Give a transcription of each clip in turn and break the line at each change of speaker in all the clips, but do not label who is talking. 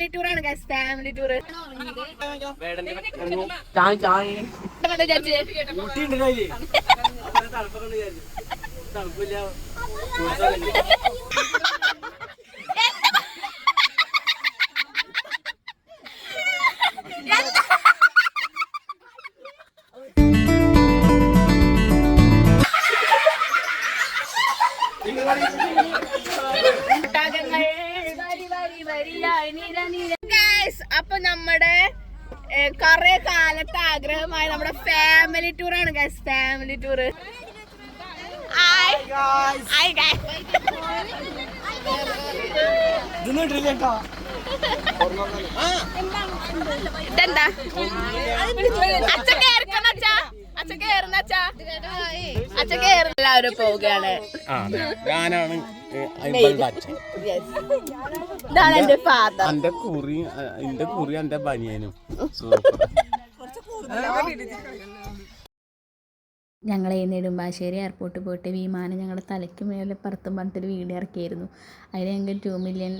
Family tour ആണ് guys family tour
ചായ
അപ്പൊ നമ്മുടെ കൊറേ കാലത്തെ ആഗ്രഹമായ നമ്മുടെ ഫാമിലി ടൂർ ആണ് ഗൈസ് ഫാമിലി ടൂർ ഇതെന്താ? അച്ഛൻ കേറിക്കണ അച്ഛാ? അച്ഛൻ കേറുന്ന അച്ഛാ. അച്ഛൻ കേറുന്ന എല്ലാവരും പോവുകയാണ്.
ഞാനാണ്.
ഇതാണ് എന്റെ ഫാദർ
എന്റെ കുറി എന്റെ കുറി എന്റെ ബനിയനും.
ഞങ്ങൾ ഈ നെടുമ്പാശ്ശേരി എയർപോർട്ടിൽ പോയിട്ട് വിമാനം ഞങ്ങളുടെ തലയ്ക്ക് മേലെ പറത്തും പറഞ്ഞിട്ട് വീട് ഇറക്കിയായിരുന്നു. അതിന് ഞങ്ങൾക്ക് ടു മില്യൺ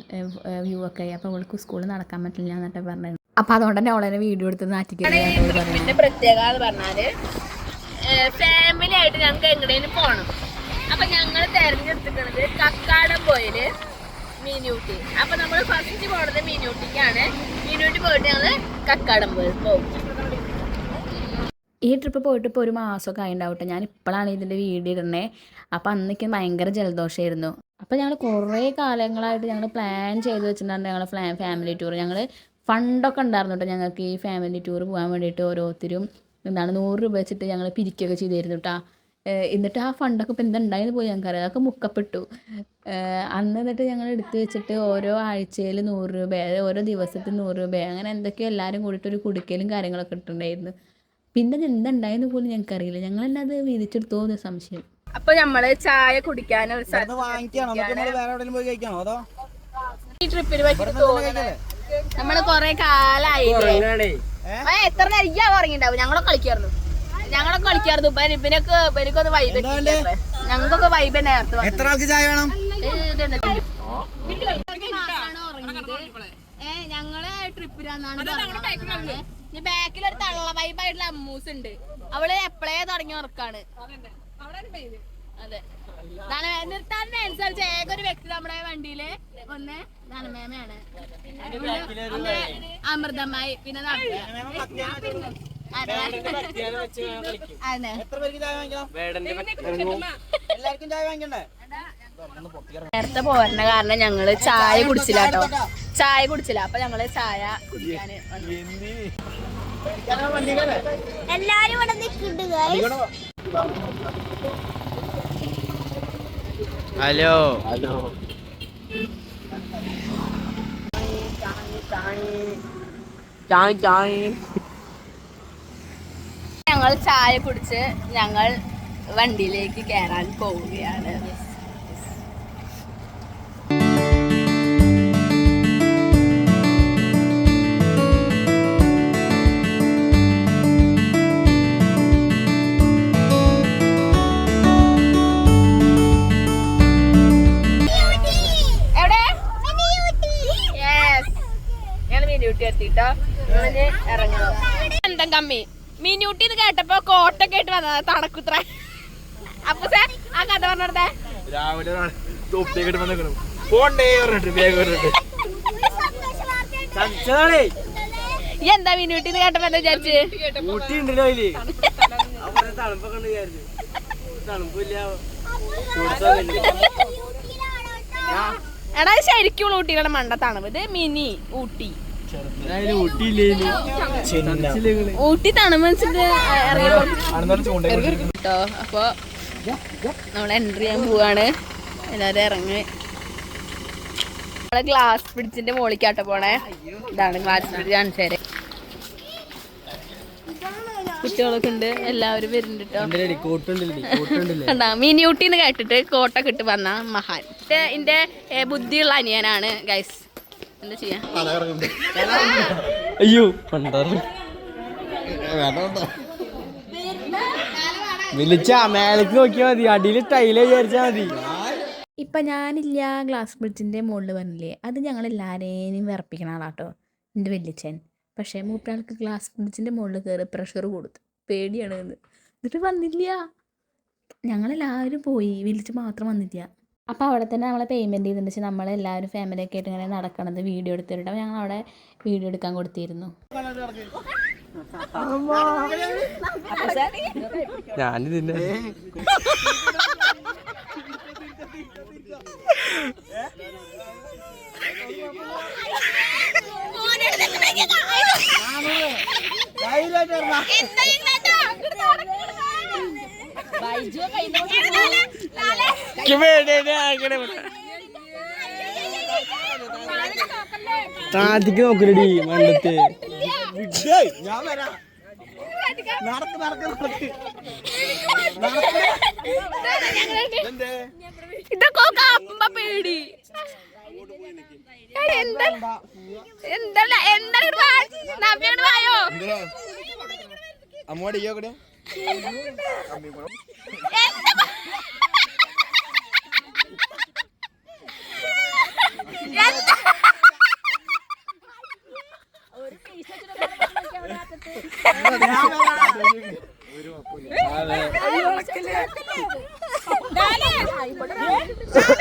വ്യൂ ഒക്കെ ആയി. അപ്പോൾ അവൾക്ക് സ്കൂളിൽ നടക്കാൻ പറ്റില്ല എന്നിട്ട് പറഞ്ഞത് അപ്പോൾ അതുകൊണ്ട് തന്നെ അവളെ വീഡിയോ എടുത്ത് നാറ്റിക്കുന്നത്
പിന്നെ പ്രത്യേകത പറഞ്ഞാൽ ഫാമിലി ആയിട്ട് ഞങ്ങൾക്ക് എങ്ങടേലും പോകണം അപ്പൊ ഞങ്ങൾ തെരഞ്ഞെടുത്തിട്ടുള്ളത് കക്കാടം പോയിൽ മീനൂട്ടി. അപ്പൊ നമ്മൾ ഫസ്റ്റ് പോണത് മീനൂട്ടിക്കാണ്. മീനൂട്ടി പോയിട്ട് ഞങ്ങൾ കക്കാടം പോയി പോകും
ഈ ട്രിപ്പ് പോയിട്ട് ഇപ്പോൾ ഒരു മാസമൊക്കെ ആയിണ്ടാവട്ടെ. ഞാൻ ഇപ്പോഴാണ് ഇതിന്റെ വീഡിയോ ഇടുന്നത് അപ്പോൾ അന്നേക്ക് ഭയങ്കര ജലദോഷമായിരുന്നു അപ്പോൾ ഞങ്ങൾ കുറേ കാലങ്ങളായിട്ട് ഞങ്ങൾ പ്ലാൻ ചെയ്ത് വെച്ചിട്ടുണ്ടായിരുന്നു ഞങ്ങൾ ഫ്ലാ ഫാമിലി ടൂർ ഞങ്ങൾ ഫണ്ടൊക്കെ ഉണ്ടായിരുന്നു കേട്ടോ ഞങ്ങൾക്ക് ഈ ഫാമിലി ടൂർ പോകാൻ വേണ്ടിയിട്ട് ഓരോരുത്തരും. എന്താണ് നൂറ് രൂപ വെച്ചിട്ട് ഞങ്ങൾ പിരിക്കുകയൊക്കെ ചെയ്തിരുന്നു കേട്ടോ എന്നിട്ട് ആ ഫണ്ടൊക്കെ ഇപ്പം എന്തുണ്ടായെന്ന് പോയി ഞങ്ങൾക്കറിയാം. അതൊക്കെ മുക്കപ്പെട്ടു. അന്ന് എന്നിട്ട് ഞങ്ങൾ എടുത്തു വെച്ചിട്ട് ഓരോ ആഴ്ചയിൽ നൂറ് രൂപ ഓരോ ദിവസത്തിൽ നൂറ് രൂപ അങ്ങനെ എന്തൊക്കെയോ എല്ലാവരും കൂടിയിട്ട് ഒരു കുടിക്കലും കാര്യങ്ങളൊക്കെ ഇട്ടുണ്ടായിരുന്നു പിന്നെ അത് എന്തുണ്ടായെന്ന് പോലും ഞങ്ങൾക്കറിയില്ല. ഞങ്ങൾ തന്നെ അത് വീതിച്ചെടുത്തോ എന്ന് സംശയം.
അപ്പൊ നമ്മൾ ചായ
അതോ?
ഈ ട്രിപ്പിന് പറ്റി തോന്നുന്നത് നമ്മൾ കൊറേ കാലായില്ലേ? ആ, എത്ര നേരം ഉറങ്ങിണ്ടാവും? ഞങ്ങളൊക്കെ കളിക്കായിരുന്നു ഞങ്ങളൊക്കെ കളിക്കായിരുന്നു ഇപ്പൊ ഇവനൊക്കെ ഇവനക്കൊന്ന് വൈബ് ഞങ്ങൾക്കൊക്കെ വൈബ് നേരത്തെ
എത്ര ആൾക്ക് ചായ വേണം?
ഇത് ഇതെന്താ? ഏ, ഞങ്ങൾ ട്രിപ്പിലാന്നാണ് ബാക്കിലൊരു ബാക്കിൽ ഒരു തള്ള വൈബായിട്ടുള്ള അമ്മൂസ് ഉണ്ട് അവൾ എപ്പോഴേ തുടങ്ങി ഉറക്കാണ്. അതെ. ഏക ഒരു വ്യക്തി നമ്മുടെ വണ്ടിയിൽ ഒന്ന് ധനമേമയാണ് ഒന്ന് അമൃതമായി പിന്നെ നേരത്തെ പോരണ കാരണം ഞങ്ങൾ ചായ കുടിച്ചില്ല കേട്ടോ. ചായ കുടിച്ചില്ല. അപ്പൊ ഞങ്ങൾ ചായ കുടിക്കാന്.
എല്ലാരും ഇവിടെ നിൽക്കുന്നുണ്ട്
ഹലോ.
ഹലോ.
ഞങ്ങൾ ചായ കുടിച്ച് ഞങ്ങൾ വണ്ടിയിലേക്ക് കയറാൻ പോവുകയാണ്. എന്താ കമ്മി. മീനൂട്ടി എന്ന് കേട്ടപ്പോ കോട്ടൊക്കെ ആയിട്ട് വന്നത് തണക്കുത്ര. അപ്പൊ സാർ ആ കഥ പറഞ്ഞേ
രാവിലെ
എന്താ എന്ന് കേട്ടപ്പോ എന്താ വിചാരിച്ച്?
ഊട്ടി ഉണ്ടല്ലോ അതിൽ. തണുപ്പൊക്കെ ഉണ്ട് വിചാരിച്ചു. തണുപ്പില്ല.
എടാ ഇത് ശരിക്കും ഊട്ടിയുടെ മണ്ട തണുപ്പ്. ഇത് മിനി ഊട്ടി. ഊട്ടി
ചൂണ്ട
കേട്ടോ അപ്പൊ നമ്മൾ എൻട്രി ചെയ്യാൻ പോവാണ്. എല്ലാരും ഇറങ്ങി. നമ്മളെ ഗ്ലാസ് ബ്രിഡ്ജിന്റെ മുകളിലേക്കാട്ടോ പോണേ. ഇതാണ് ഗ്ലാസ് ബ്രിഡ്ജ് കാണിച്ചേരെ കുട്ടികളൊക്കെ ഉണ്ട് എല്ലാവരും വരുന്നുണ്ട് കണ്ടാ മിനിയൂട്ടി എന്ന് കേട്ടിട്ട് കോട്ടൊക്കെ ഇട്ട് വന്ന മഹാൻ. ഇന്റെ എന്റെ ബുദ്ധിയുള്ള അനിയനാണ് ഗൈസ് എന്താ ചെയ്യാ?
അയ്യോ പണ്ടാറ് വിളിച്ചാ മേലേക്ക് നോക്കിയാ മതി. അടിയിൽ ടൈൽ വിചാരിച്ചാ മതി.
ഇപ്പം ഞാനില്ല ഗ്ലാസ് ബ്രിഡ്ജിന്റെ മുകളിൽ വന്നില്ലേ. അത് ഞങ്ങൾ എല്ലാവരെയും വിറപ്പിക്കണ ആളാട്ടോ എന്റെ വല്യച്ഛൻ. പക്ഷേ മൂപ്പരാൾക്ക് ഗ്ലാസ് ബ്രിഡ്ജിന്റെ മുകളിൽ കയറി പ്രഷർ കൊടുത്തു. പേടിയാണ് എന്ന് എന്നിട്ട് വന്നില്ല. ഞങ്ങളെല്ലാവരും പോയി. വിളിച്ച് മാത്രം വന്നില്ല. അപ്പോൾ അവിടെ തന്നെ നമ്മളെ പേയ്മെന്റ് ചെയ്തിട്ടുണ്ട്. വെച്ചാൽ നമ്മളെല്ലാവരും ഫാമിലിയൊക്കെ ആയിട്ട് ഇങ്ങനെ നടക്കണത് വീഡിയോ എടുത്തിട്ട് അപ്പോൾ ഞങ്ങൾ അവിടെ വീഡിയോ എടുക്കാൻ കൊടുത്തിരുന്നു.
ഞാനിതിന്റെ താത്തിക്ക് നോക്കലടി മണ്ടത്ത്. ഞാൻ വരാം. നടക്ക് നടക്ക് നടക്ക്.
ഇതൊക്കെ അപ്പ പേടി.
അമ്മോട് ഈ കൂടെ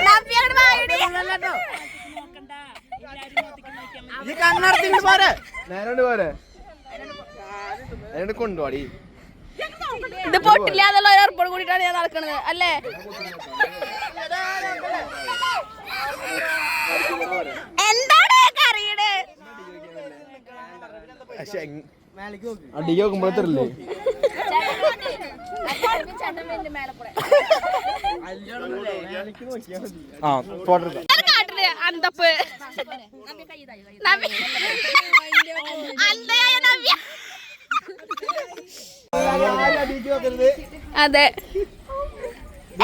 നമ്പിയോട് വായോടി
കണ്ണടച്ചിട്ട് പോരെ. നേരോണ്ട് പോരെ. നേരോണ്ട് കൊണ്ടുപോടി
ഇത് പൊട്ടില്ല എന്നുള്ള ഒരു ഉറപ്പോട് കൂടിയിട്ടാണ് ഞാൻ നടക്കുന്നത് അല്ലേ? എന്താണ് കറിയുടെ?
അടിക്ക് നോക്കുമ്പോഴത്തല്ലേ ആ ഫോട്ടോ എടുക്കാം
കാട്ടിൽ അന്തപ്പ്. അതെ.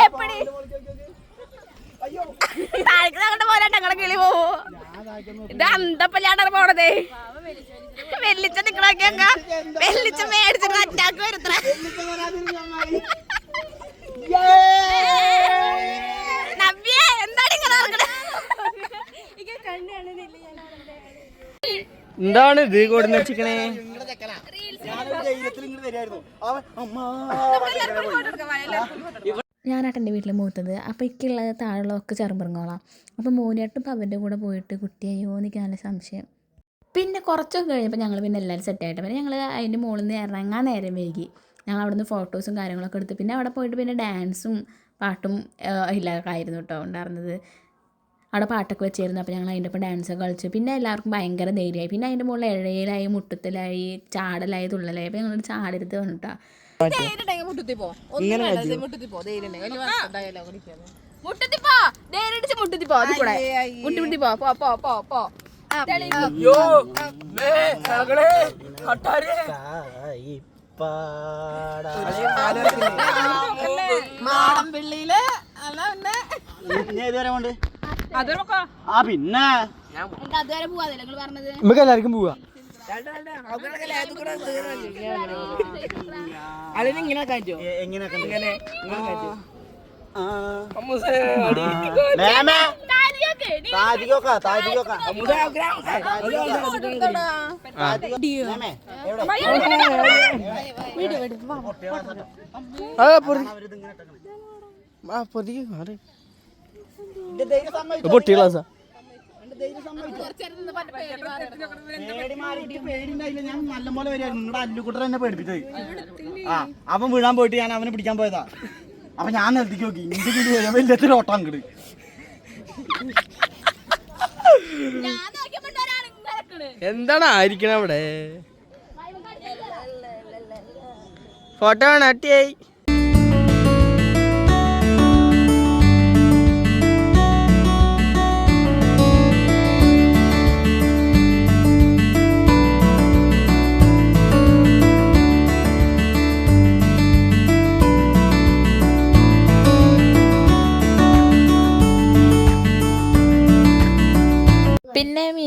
എപ്പടി? താഴേക്ക് അങ്ങോട്ട് പോരാ ഞങ്ങളെ കിളി പോവോ. ഇത് അന്തപ്പല്ലാണ്ടാണ് വെല്ലിച്ച അറ്റാക്ക് വരുത്ര നവ്യ എന്താണ് ഇങ്ങനെ നടക്കണേ
എന്താണ് ഇത് കൊടുന്ന് വെച്ചിക്കണേ
ഞാനാട്ട് എന്റെ വീട്ടിൽ മൂത്തത്. അപ്പോൾ ഇക്കുള്ളത് താഴെയുള്ളതൊക്കെ ചെറുമ്പറങ്ങോളാം അപ്പോൾ മോനിയാട്ടും പവന്റെ കൂടെ പോയിട്ട് കുട്ടിയായോ എനിക്ക് നല്ല സംശയം. പിന്നെ കുറച്ചൊക്കെ കഴിഞ്ഞപ്പോൾ ഞങ്ങൾ പിന്നെ എല്ലാവരും സെറ്റായിട്ട് പിന്നെ ഞങ്ങൾ അതിന്റെ മുകളിൽ നിന്ന് ഇറങ്ങാൻ നേരം വൈകി. ഞങ്ങൾ അവിടെ നിന്ന് ഫോട്ടോസും കാര്യങ്ങളൊക്കെ എടുത്ത്. പിന്നെ അവിടെ പോയിട്ട് പിന്നെ ഡാൻസും പാട്ടും ഇല്ലാതെ ആയിരുന്നു കേട്ടോ ഉണ്ടായിരുന്നത്. അവിടെ പാട്ടൊക്കെ വെച്ചിരുന്നു അപ്പോൾ ഞങ്ങൾ അതിന്റെ ഒപ്പം ഡാൻസൊക്കെ കളിച്ചു പിന്നെ എല്ലാവർക്കും ഭയങ്കര ധൈര്യമായി പിന്നെ അതിന്റെ മുകളിൽ ഇഴയിലായി മുട്ടത്തിലായി ചാടലായി തുള്ളലായി അപ്പോൾ ഞങ്ങൾ ചാടരുത് വന്നിട്ടാ
മുട്ടത്തിപ്പോ നേരിടിച്ച് മുട്ടത്തിപ്പോ അത് കൂടെ മുട്ടി മുട്ടി പോ പോ പോ പോ പോ
ആ പിന്നെ നമുക്ക് എല്ലാവർക്കും പോവാ.
കാര്യമൊക്കെ നീ
പൊട്ടികളാ
കുറച്ചേരം നിന്ന് പണ്ട് പേടി മാറി
ഞാൻ നല്ലപോലെ വരികയായിരുന്നു. നിങ്ങളുടെ അല്ലുകുട്ടർ എന്നെ പേടിപ്പിച്ചത് ആ അവൻ വീഴാൻ പോയിട്ട് ഞാൻ അവനെ പിടിക്കാൻ പോയതാ. അപ്പൊ ഞാൻ നിർത്തിക്ക് നോക്കി. ഇന്റെ കിടി വലിയ ഓട്ടം അങ്ങട്.
ഞാൻ നോക്കിയപ്പോ ഒരാൾ ഇങ്ങനെ നിക്കണ്.
എന്താണ് ആയിരിക്കണം അവിടെ? ഫോട്ടോ ആണ് അട്ടിയായി.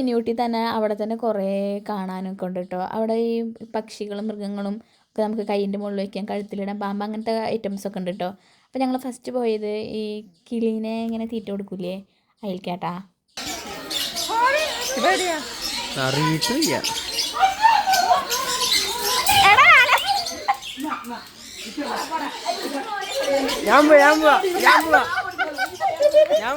പിന്നെ ഊട്ടി തന്നെ അവിടെ തന്നെ കുറേ കാണാനൊക്കെ ഉണ്ട് കേട്ടോ അവിടെ ഈ പക്ഷികളും മൃഗങ്ങളും ഒക്കെ നമുക്ക് കൈയിന്റെ മുകളിൽ വയ്ക്കാം കഴുത്തിലിടാം പാമ്പ് അങ്ങനത്തെ ഐറ്റംസ് ഒക്കെ ഉണ്ട് കേട്ടോ അപ്പോൾ ഞങ്ങൾ ഫസ്റ്റ് പോയത് ഈ കിളീനെ ഇങ്ങനെ തീറ്റ കൊടുക്കൂലേ? അയൽക്കാട്ടാ.
അറിയിട്ടില്ല. ഞാൻ പോയാ ഞാൻ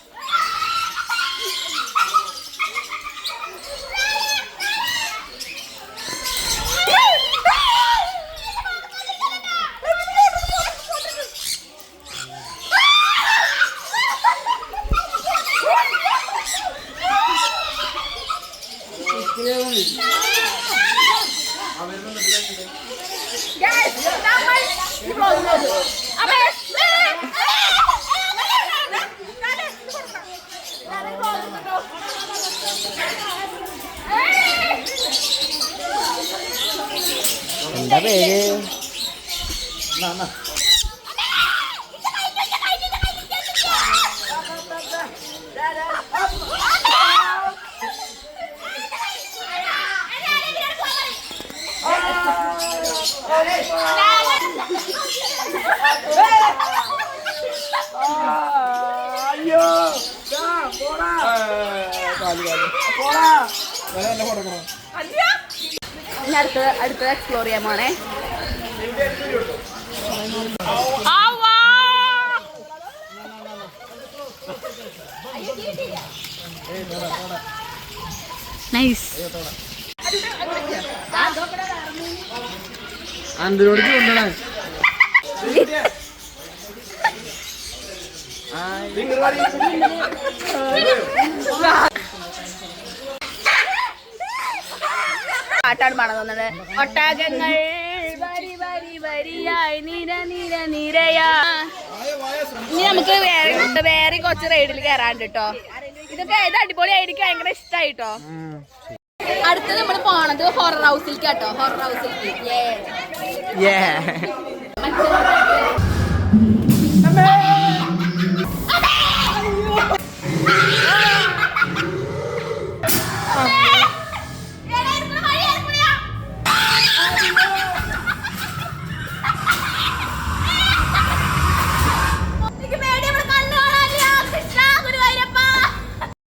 പോവാ കണ്ടില്ലേ എന്റെ പേര് കല്ലൊന്നും കുത്തലട്ടാ ചേച്ചി തീറ്റണ്ട എന്താ പേര്
ഇനി അടുത്തത് അടുത്തത് എക്സ്പ്ലോർ ചെയ്യാൻ പോണേ
നൈസ്
അന്തിനോട് ചൂണ്ടണേ
പാട്ടാണ് പാടാൻ തോന്നുന്നത്. ഒട്ടകങ്ങൾ വരി വരി വരിയായി നിര നിര നിരയാ. ഇനി നമുക്ക് വേറെ വേറെ കുറച്ച് റൈഡിൽ കയറാണ്ട് കേട്ടോ ഇതൊക്കെ ഇത് അടിപൊളിയായിരിക്കും ഭയങ്കര ഇഷ്ടമായിട്ടോ അടുത്ത് നമ്മൾ പോണത് ഹൊറർ ഹൗസിലേക്ക് കേട്ടോ ഹൊറർ ഹൗസിലേക്ക് Yeah.